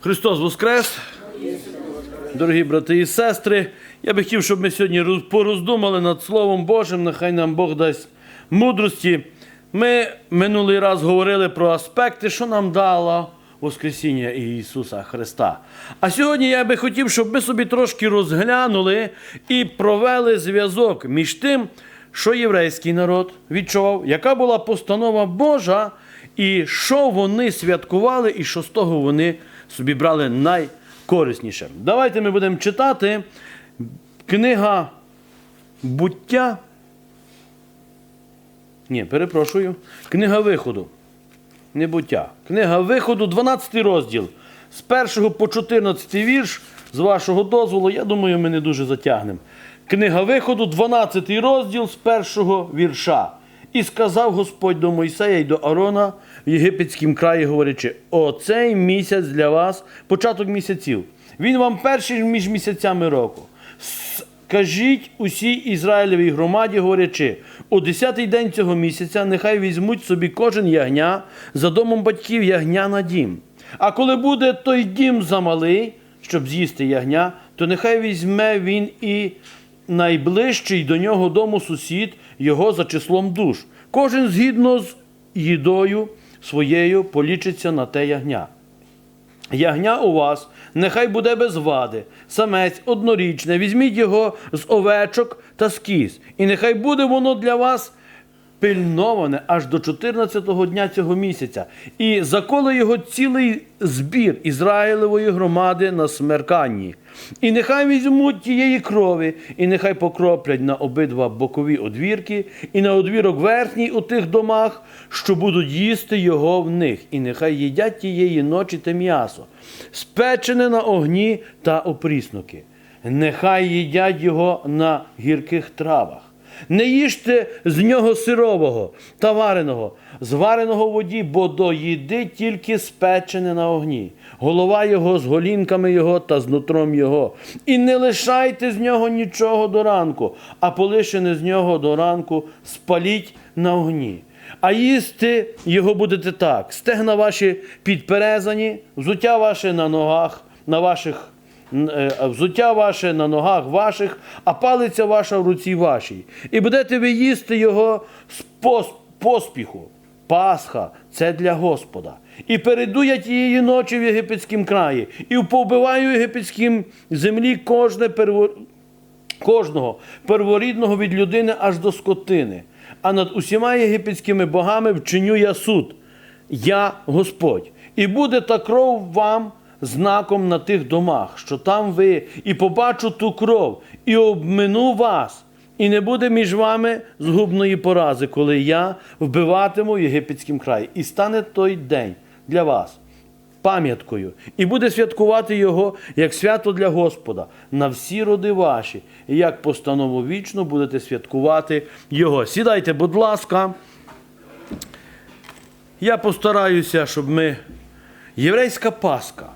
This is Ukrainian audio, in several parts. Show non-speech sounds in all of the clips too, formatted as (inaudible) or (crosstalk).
Христос Воскрес! Дорогі брати і сестри, я би хотів, щоб ми сьогодні пороздумали над Словом Божим, нехай нам Бог дасть мудрості. Ми минулий раз говорили про аспекти, що нам дало Воскресіння Ісуса Христа. А сьогодні я би хотів, щоб ми собі трошки розглянули і провели зв'язок між тим, що єврейський народ відчував, яка була постанова Божа, і що вони святкували, і що з того вони собі брали найкорисніше. Давайте ми будемо читати книга буття. Ні, перепрошую. Книга виходу. Не буття. Книга виходу, 12 розділ. З 1 по 14 вірш, з вашого дозволу, я думаю, ми не дуже затягнемо. Книга виходу, 12 розділ з першого вірша. І сказав Господь до Мойсея і до Арона в єгипетському краї, говорячи: оцей місяць для вас, початок місяців. Він вам перший між місяцями року. Кажіть усій Ізраїлевій громаді, говорячи, у десятий день цього місяця нехай візьмуть собі кожен ягня за домом батьків ягня на дім. А коли буде той дім замалий, щоб з'їсти ягня, то нехай візьме він і найближчий до нього дому сусід його за числом душ. Кожен згідно з їдою своєю полічиться на те ягня. Ягня у вас нехай буде без вади, самець однорічне, візьміть його з овечок та з кіз, і нехай буде воно для вас пильноване аж до 14-го дня цього місяця, і заколе його цілий збір Ізраїлевої громади на смерканні. І нехай візьмуть тієї крові, і нехай покроплять на обидва бокові одвірки, і на одвірок верхній у тих домах, що будуть їсти його в них, і нехай їдять тієї ночі те м'ясо, спечене на огні та опріснуки. Нехай їдять його на гірких травах. Не їжте з нього сирового та вареного, звареного в воді, бо до їди тільки спечене на огні, голова його з голінками його та з нутром його. І не лишайте з нього нічого до ранку, а полишене з нього до ранку спаліть на огні. А їсти його будете так: стегна ваші підперезані, взуття ваше на ногах, на ваших взуття ваше на ногах ваших, а палиця ваша в руці вашій. І будете ви їсти його з поспіху. Пасха це для Господа. І перейду я тієї ночі в єгипетському краї, і повбиваю в єгипетській землі кожне перво... кожного перворідного від людини аж до скотини. А над усіма єгипетськими богами вчиню я суд. Я Господь. І буде та кров вам знаком на тих домах, що там ви, і побачу ту кров, і обмину вас. І не буде між вами згубної порази, коли я вбиватиму в єгипетському краї. І стане той день для вас пам'яткою, і буде святкувати його як свято для Господа на всі роди ваші, і як постанову вічну будете святкувати його. Сідайте, будь ласка. Я постараюся, щоб ми. Єврейська Пасха.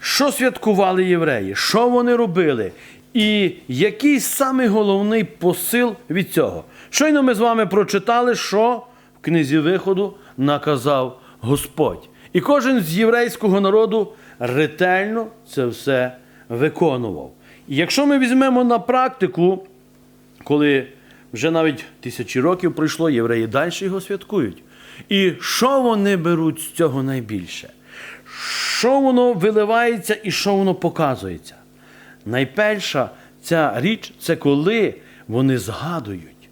Що святкували євреї? Що вони робили? І який самий головний посил від цього? Щойно ми з вами прочитали, що в книзі виходу наказав Господь. І кожен з єврейського народу ретельно це все виконував. І якщо ми візьмемо на практику, коли вже навіть тисячі років пройшло, євреї далі його святкують. І що вони беруть з цього найбільше? Що воно виливається і що воно показується? Найперша ця річ це коли вони згадують.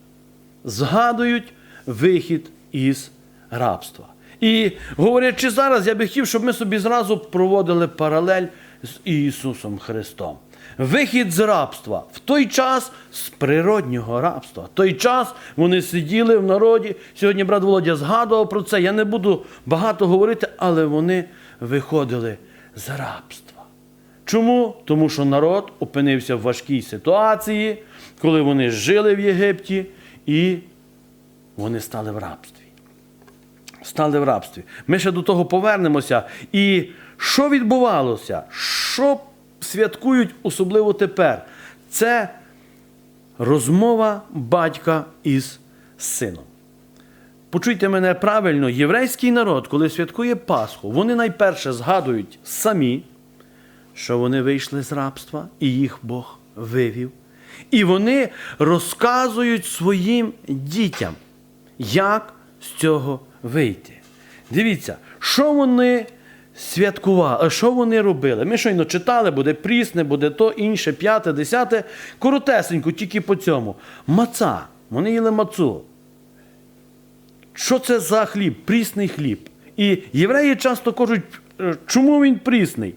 Згадують вихід із рабства. І говорячи зараз, я би хотів, щоб ми собі зразу проводили паралель з Ісусом Христом. Вихід з рабства в той час з природнього рабства. В той час вони сиділи в народі. Сьогодні брат Володя згадував про це. Я не буду багато говорити, але вони виходили з рабства. Чому? Тому що народ опинився в важкій ситуації, коли вони жили в Єгипті і вони стали в рабстві стали в рабстві. Ми ще до того повернемося. І що відбувалося? Що святкують особливо тепер? Це розмова батька із сином. Почуйте мене правильно, єврейський народ, коли святкує Пасху, вони найперше згадують самі, що вони вийшли з рабства, і їх Бог вивів. І вони розказують своїм дітям, як з цього вийти. Дивіться, що вони святкували, що вони робили. Ми щойно читали, буде прісне, буде то, інше, п'яте, десяте. Коротесенько, тільки по цьому. Маца. Вони їли мацу. Що це за хліб? Прісний хліб. І євреї часто кажуть, е, чому він прісний?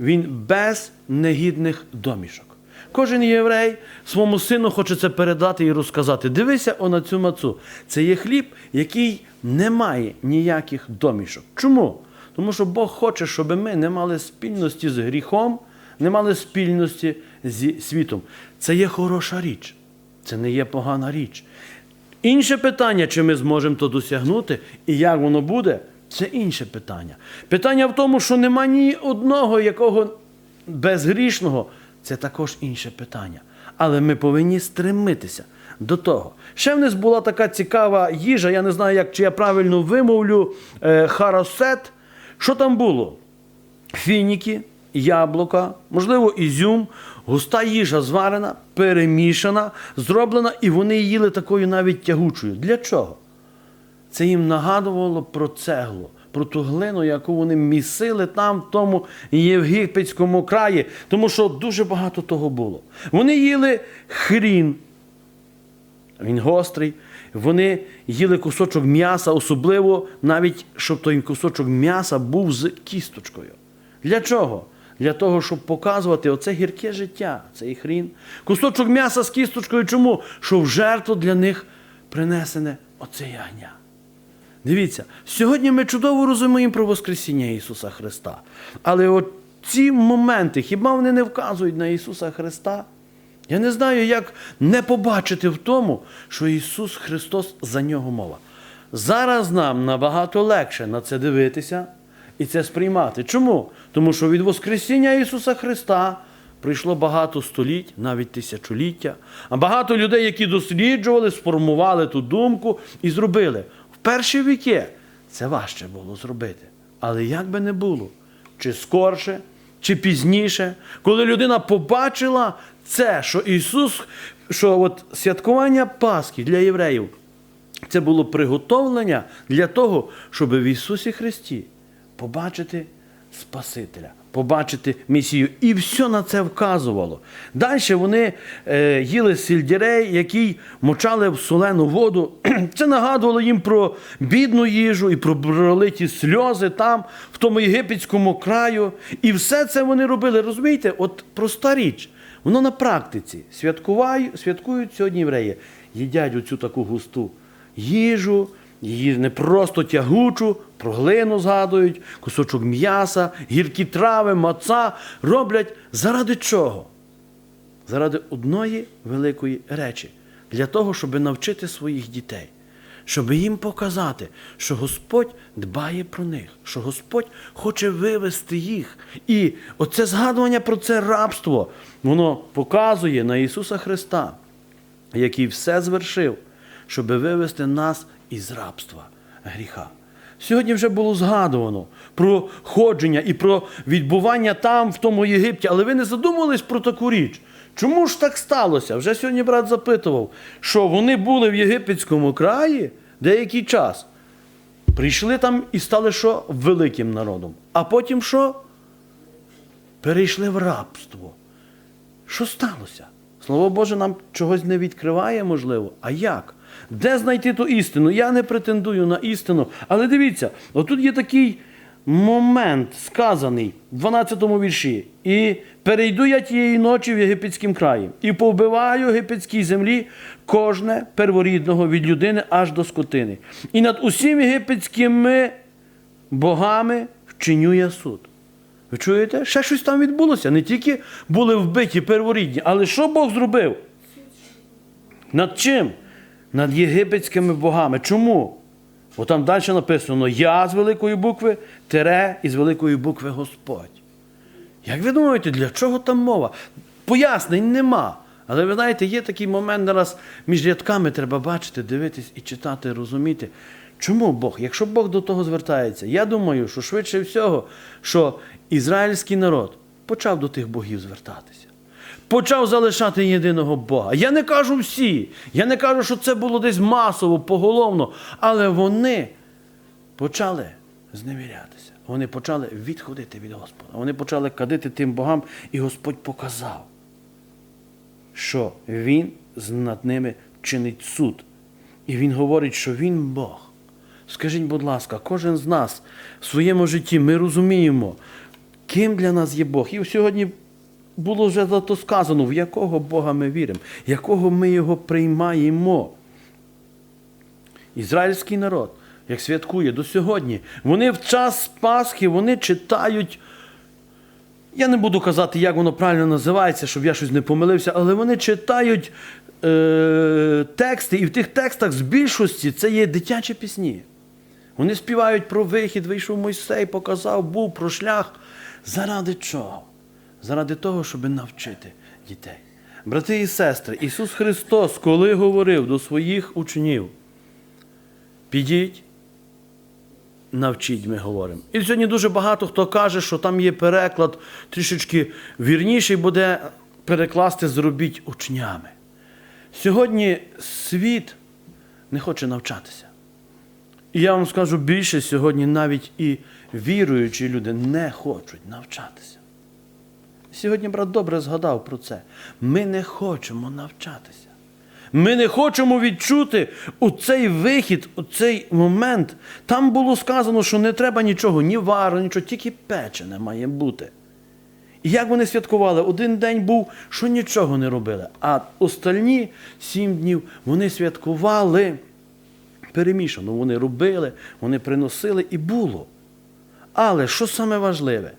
Він без негідних домішок. Кожен єврей своєму сину хоче це передати і розказати. Дивися о на цю мацу. Це є хліб, який не має ніяких домішок. Чому? Тому що Бог хоче, щоб ми не мали спільності з гріхом, не мали спільності зі світом. Це є хороша річ, це не є погана річ. Інше питання, чи ми зможемо то досягнути і як воно буде, це інше питання. Питання в тому, що нема ні одного якого безгрішного, це також інше питання. Але ми повинні стремитися до того. Ще в нас була така цікава їжа, я не знаю, як, чи я правильно вимовлю, е, харосет. Що там було? фініки, яблука, можливо, ізюм, густа їжа зварена, перемішана, зроблена, і вони їли такою навіть тягучою. Для чого? Це їм нагадувало про цеглу, про ту глину, яку вони місили там, в тому єгипетському краї, тому що дуже багато того було. Вони їли хрін, він гострий. Вони їли кусочок м'яса, особливо навіть, щоб той кусочок м'яса був з кісточкою. Для чого? Для того, щоб показувати оце гірке життя, цей хрін. Кусочок м'яса з кісточкою. Чому? Що в жертву для них принесене оце ягня. Дивіться, сьогодні ми чудово розуміємо про Воскресіння Ісуса Христа. Але от ці моменти, хіба вони не вказують на Ісуса Христа? Я не знаю, як не побачити в тому, що Ісус Христос за нього мова. Зараз нам набагато легше на це дивитися і це сприймати. Чому? Тому що від Воскресіння Ісуса Христа прийшло багато століть, навіть тисячоліття, а багато людей, які досліджували, сформували ту думку і зробили. В перші віки це важче було зробити. Але як би не було, чи скорше, чи пізніше, коли людина побачила це, що Ісус, що от святкування Пасхи для євреїв, це було приготовлення для того, щоб в Ісусі Христі побачити Спасителя, побачити Месію. І все на це вказувало. Далі вони е, їли сільдірей, який мочали в солену воду. (clears throat) Це нагадувало їм про бідну їжу і про пролиті сльози там, в тому єгипетському краю. І все це вони робили. Розумієте, от проста річ. Воно на практиці. Святкують сьогодні євреї. Їдять оцю таку густу їжу, її не просто тягучу, про глину згадують, кусочок м'яса, гіркі трави, маца. Роблять заради чого? Заради одної великої речі. Для того, щоб навчити своїх дітей. Щоб їм показати, що Господь дбає про них, що Господь хоче вивести їх. І оце згадування про це рабство, воно показує на Ісуса Христа, який все звершив, щоб вивести нас із рабства гріха. Сьогодні вже було згадувано про ходження і про відбування там, в тому Єгипті, але ви не задумувались про таку річ. Чому ж так сталося? Вже сьогодні брат запитував, що вони були в єгипетському краї деякий час. Прийшли там і стали що? Великим народом. А потім що? Перейшли в рабство. Що сталося? Слово Боже нам чогось не відкриває, можливо. А як? Де знайти ту істину? Я не претендую на істину. Але дивіться, отут є такий момент сказаний в 12 му вірші. І перейду я тієї ночі в єгипетськім краї, і повбиваю єгипетській землі кожне перворідного від людини аж до скотини. І над усім єгипетськими богами вчиню я суд. Ви чуєте? Ще щось там відбулося. Не тільки були вбиті перворідні, але що Бог зробив? Над чим? Над єгипетськими богами. Чому? Бо там далі написано Я з великої букви, тере із великої букви Господь. Як ви думаєте, для чого там мова? Пояснень нема. Але ви знаєте, є такий момент зараз між рядками треба бачити, дивитись і читати, розуміти. Чому Бог? Якщо Бог до того звертається, я думаю, що швидше всього, що ізраїльський народ почав до тих богів звертатися. Почав залишати єдиного Бога. Я не кажу всі. Я не кажу, що це було десь масово, поголовно, але вони почали зневірятися. Вони почали відходити від Господа. Вони почали кадити тим богам, і Господь показав, що Він над ними чинить суд. І Він говорить, що Він Бог. Скажіть, будь ласка, кожен з нас в своєму житті ми розуміємо, ким для нас є Бог. І сьогодні було вже зато сказано, в якого Бога ми віримо, якого ми його приймаємо. Ізраїльський народ, як святкує до сьогодні, вони в час Пасхи вони читають. Я не буду казати, як воно правильно називається, щоб я щось не помилився, але вони читають е, тексти, і в тих текстах з більшості це є дитячі пісні. Вони співають про вихід, вийшов Мойсей, показав, був про шлях. Заради чого? Заради того, щоб навчити дітей. Брати і сестри, Ісус Христос, коли говорив до своїх учнів, підіть, навчіть, ми говоримо. І сьогодні дуже багато хто каже, що там є переклад трішечки вірніший буде перекласти зробіть учнями. Сьогодні світ не хоче навчатися. І я вам скажу більше, сьогодні навіть і віруючі люди не хочуть навчатися. Сьогодні брат добре згадав про це. Ми не хочемо навчатися. Ми не хочемо відчути у цей вихід, у цей момент. Там було сказано, що не треба нічого, ні вару, нічого, тільки печене має бути. І як вони святкували? Один день був, що нічого не робили. А остальні сім днів вони святкували перемішано. Вони робили, вони приносили і було. Але що саме важливе?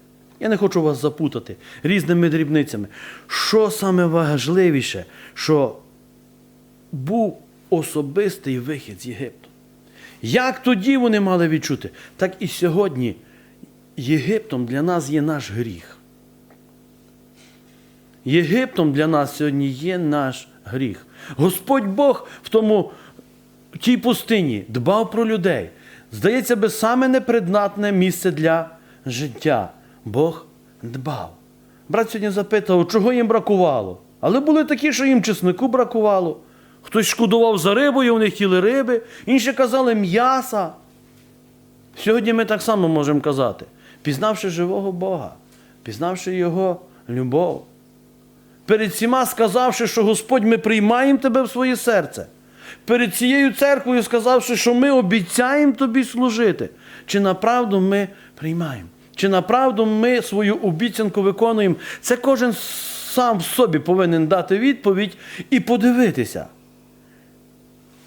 Я не хочу вас запутати різними дрібницями. Що саме важливіше, що був особистий вихід з Єгипту. Як тоді вони мали відчути, так і сьогодні Єгиптом для нас є наш гріх. Єгиптом для нас сьогодні є наш гріх. Господь Бог в тому в тій пустині дбав про людей. Здається би, саме непридатне місце для життя. Бог дбав. Брат сьогодні запитав, чого їм бракувало. Але були такі, що їм чеснику бракувало. Хтось шкодував за рибою, вони хотіли риби, інші казали м'яса. Сьогодні ми так само можемо казати, пізнавши живого Бога, пізнавши Його любов. Перед всіма сказавши, що Господь, ми приймаємо тебе в своє серце. Перед цією церквою сказавши, що ми обіцяємо тобі служити. Чи направду ми приймаємо? Чи направду ми свою обіцянку виконуємо? Це кожен сам собі повинен дати відповідь і подивитися.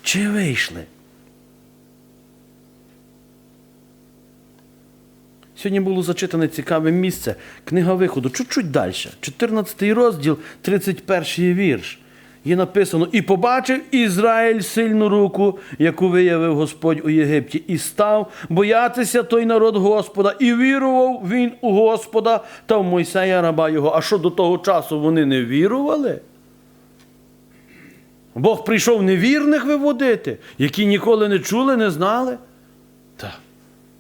Чи вийшли? Сьогодні було зачитане цікаве місце. Книга виходу, чуть-чуть далі. 14 розділ, 31 вірш. Є написано: І побачив Ізраїль сильну руку, яку виявив Господь у Єгипті, і став боятися той народ Господа, і вірував він у Господа та в Мойсея раба його. А що до того часу вони не вірували? Бог прийшов невірних виводити, які ніколи не чули, не знали. Так.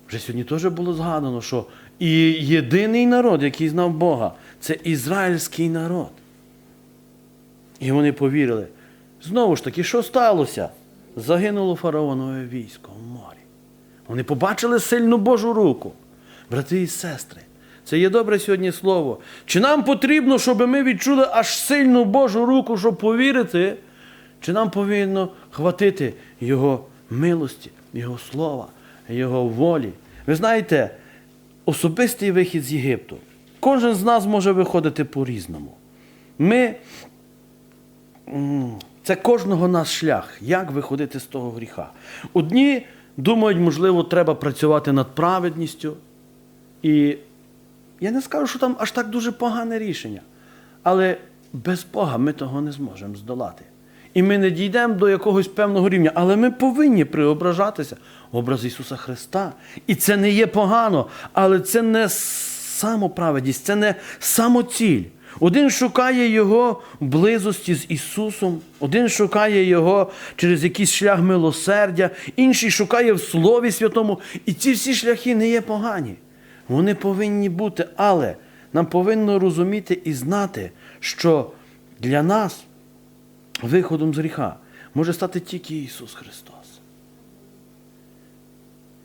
Вже сьогодні теж було згадано, що і єдиний народ, який знав Бога, це ізраїльський народ. І вони повірили. Знову ж таки, що сталося? Загинуло фараонове військо в морі. Вони побачили сильну Божу руку. Брати і сестри, це є добре сьогодні слово. Чи нам потрібно, щоб ми відчули аж сильну Божу руку, щоб повірити? Чи нам повинно хватити Його милості, Його слова, Його волі? Ви знаєте, особистий вихід з Єгипту. Кожен з нас може виходити по-різному. Ми, це кожного наш шлях, як виходити з того гріха. Одні думають, можливо, треба працювати над праведністю. І я не скажу, що там аж так дуже погане рішення. Але без Бога ми того не зможемо здолати. І ми не дійдемо до якогось певного рівня, але ми повинні преображатися в образ Ісуса Христа. І це не є погано, але це не самоправедність, це не самоціль. Один шукає Його близості з Ісусом, один шукає Його через якийсь шлях милосердя, інший шукає в Слові Святому. І ці всі шляхи не є погані. Вони повинні бути, але нам повинно розуміти і знати, що для нас виходом з гріха може стати тільки Ісус Христос.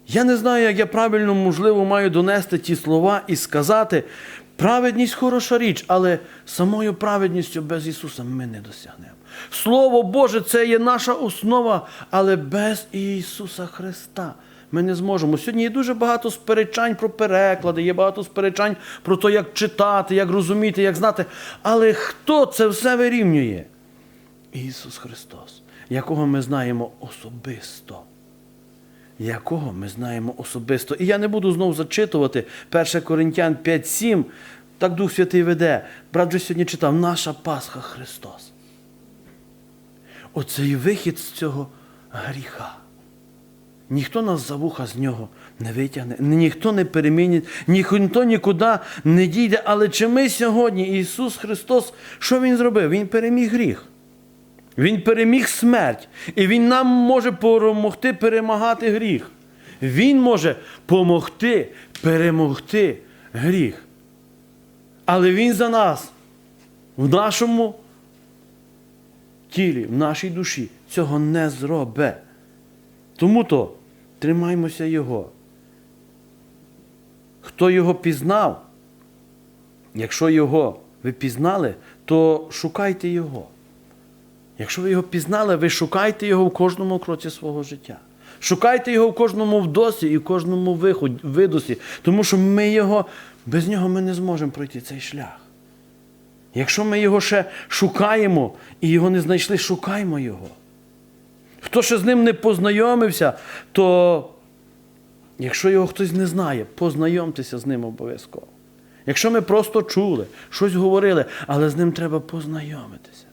Я не знаю, як я правильно, можливо, маю донести ті слова і сказати, праведність хороша річ, але самою праведністю без Ісуса ми не досягнемо. Слово Боже, це є наша основа, але без Ісуса Христа ми не зможемо. Сьогодні є дуже багато сперечань про переклади, є багато сперечань про те, як читати, як розуміти, як знати. Але хто це все вирівнює? Ісус Христос, якого ми знаємо особисто якого ми знаємо особисто. І я не буду знову зачитувати 1 Коринтян 5.7. Так Дух Святий веде. Брат вже сьогодні читав, наша Пасха Христос. Оцей вихід з цього гріха. Ніхто нас за вуха з нього не витягне, ніхто не перемінить, ніхто нікуди не дійде. Але чи ми сьогодні, Ісус Христос, що Він зробив? Він переміг гріх. Він переміг смерть, і Він нам може допомогти перемагати гріх. Він може помогти перемогти гріх. Але Він за нас в нашому тілі, в нашій душі цього не зробить. Тому то тримаймося Його. Хто його пізнав, якщо його ви пізнали, то шукайте Його. Якщо ви його пізнали, ви шукайте його в кожному кроці свого життя. Шукайте його в кожному вдосі і в кожному видосі, тому що ми його, без нього ми не зможемо пройти цей шлях. Якщо ми його ще шукаємо і його не знайшли, шукаймо його. Хто ще з ним не познайомився, то якщо його хтось не знає, познайомтеся з ним обов'язково. Якщо ми просто чули, щось говорили, але з ним треба познайомитися.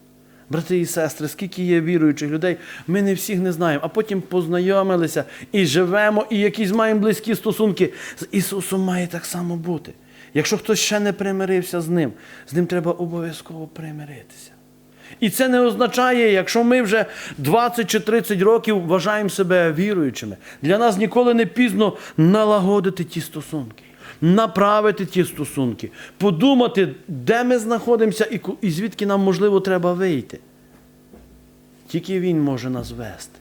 Брати і сестри, скільки є віруючих людей, ми не всіх не знаємо, а потім познайомилися і живемо, і якісь маємо близькі стосунки. З Ісусом має так само бути. Якщо хтось ще не примирився з ним, з ним треба обов'язково примиритися. І це не означає, якщо ми вже 20 чи 30 років вважаємо себе віруючими, для нас ніколи не пізно налагодити ті стосунки, направити ті стосунки, подумати, де ми знаходимося і звідки нам, можливо, треба вийти. Тільки Він може нас вести.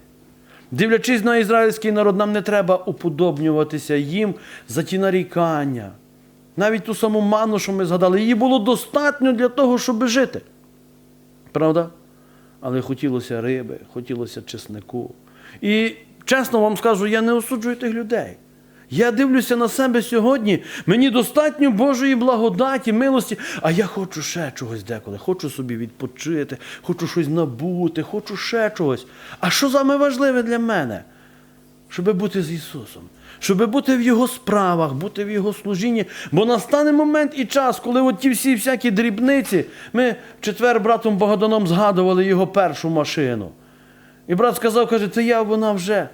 Дивлячись на ізраїльський народ, нам не треба уподобнюватися їм за ті нарікання. Навіть ту саму ману, що ми згадали, її було достатньо для того, щоб жити. Правда? Але хотілося риби, хотілося чеснику. І чесно вам скажу, я не осуджую тих людей. Я дивлюся на себе сьогодні, мені достатньо Божої благодаті, милості, а я хочу ще чогось деколи. Хочу собі відпочити, хочу щось набути, хочу ще чогось. А що саме важливе для мене? Щоб бути з Ісусом, щоб бути в Його справах, бути в Його служінні. Бо настане момент і час, коли от ті всі всякі дрібниці, ми в четвер братом Богданом згадували його першу машину. І брат сказав, каже, це я, вона вже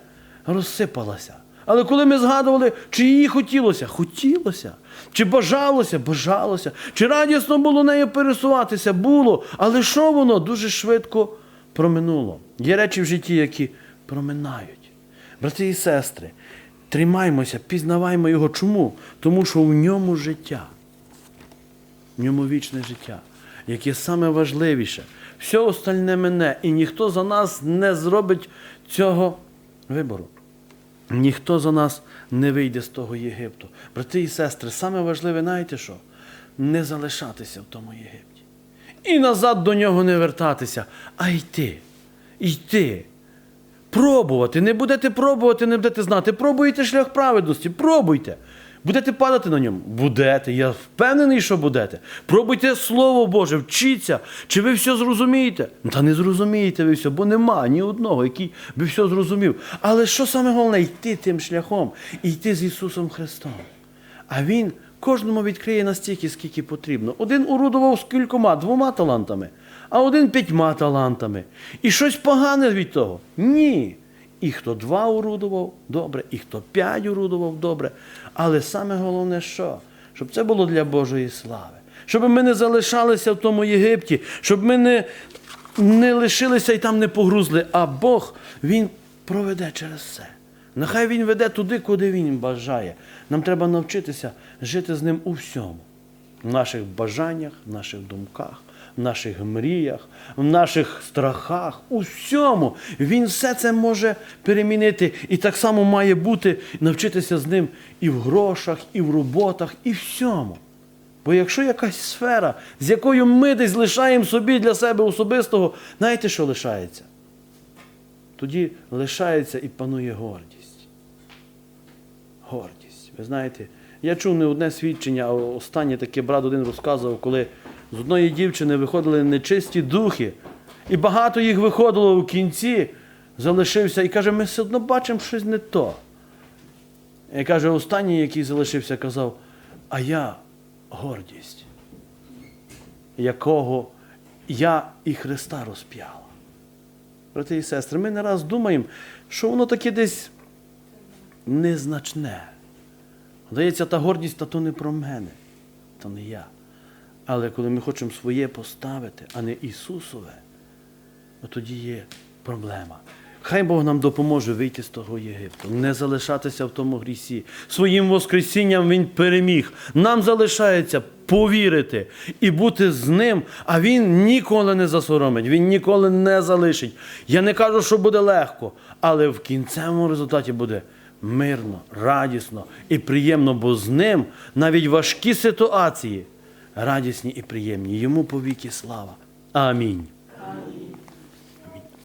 розсипалася. Але коли ми згадували, чи її хотілося, хотілося. Чи бажалося, бажалося. Чи радісно було нею пересуватися, було. Але що воно дуже швидко проминуло. Є речі в житті, які проминають. Брати і сестри, тримаймося, пізнаваймо його. Чому? Тому що в ньому життя, в ньому вічне життя, яке саме важливіше. Все остальне мене, і ніхто за нас не зробить цього вибору. Ніхто за нас не вийде з того Єгипту. Брати і сестри, саме важливе, знаєте що? Не залишатися в тому Єгипті. І назад до нього не вертатися, а йти. Йти. Пробувати. Не будете пробувати, не будете знати. Пробуйте шлях праведності, пробуйте. Будете падати на ньому? Будете. Я впевнений, що будете. Пробуйте Слово Боже, вчіться. Чи ви все зрозумієте? Та не зрозумієте ви все, бо нема ні одного, який би все зрозумів. Але що саме головне? Йти тим шляхом, йти з Ісусом Христом. А Він кожному відкриє настільки, скільки потрібно. Один орудував з кількома, двома талантами, а один п'ятьма талантами. І щось погане від того? Ні. І хто два орудував, добре, і хто п'ять орудував, добре. Але саме головне що? Щоб це було для Божої слави. щоб ми не залишалися в тому Єгипті, щоб ми не, не лишилися і там не погрузли. А Бог, Він проведе через все. Нехай Він веде туди, куди Він бажає. Нам треба навчитися жити з ним у всьому. В наших бажаннях, в наших думках, в наших мріях, в наших страхах, у всьому. Він все це може перемінити. І так само має бути навчитися з ним і в грошах, і в роботах, і всьому. Бо якщо якась сфера, з якою ми десь лишаємо собі для себе особистого, знаєте, що лишається? Тоді лишається і панує гордість. Гордість. Ви знаєте, я чув не одне свідчення, а останнє таке брат один розказував, коли з одної дівчини виходили нечисті духи, і багато їх виходило в кінці, залишився і каже, ми все одно бачимо щось не то. І каже, останній, який залишився, казав, а я гордість, якого я і Христа розп'яла. Брати і сестри, ми не раз думаємо, що воно таке десь незначне. Здається, та гордість, та то не про мене, то не я. Але коли ми хочемо своє поставити, а не Ісусове, то тоді є проблема. Хай Бог нам допоможе вийти з того Єгипту, не залишатися в тому грісі. Своїм Воскресінням Він переміг. Нам залишається повірити і бути з ним, а Він ніколи не засоромить, Він ніколи не залишить. Я не кажу, що буде легко, але в кінцевому результаті буде мирно, радісно і приємно, бо з ним навіть важкі ситуації радісні і приємні. Йому повіки слава. Амінь.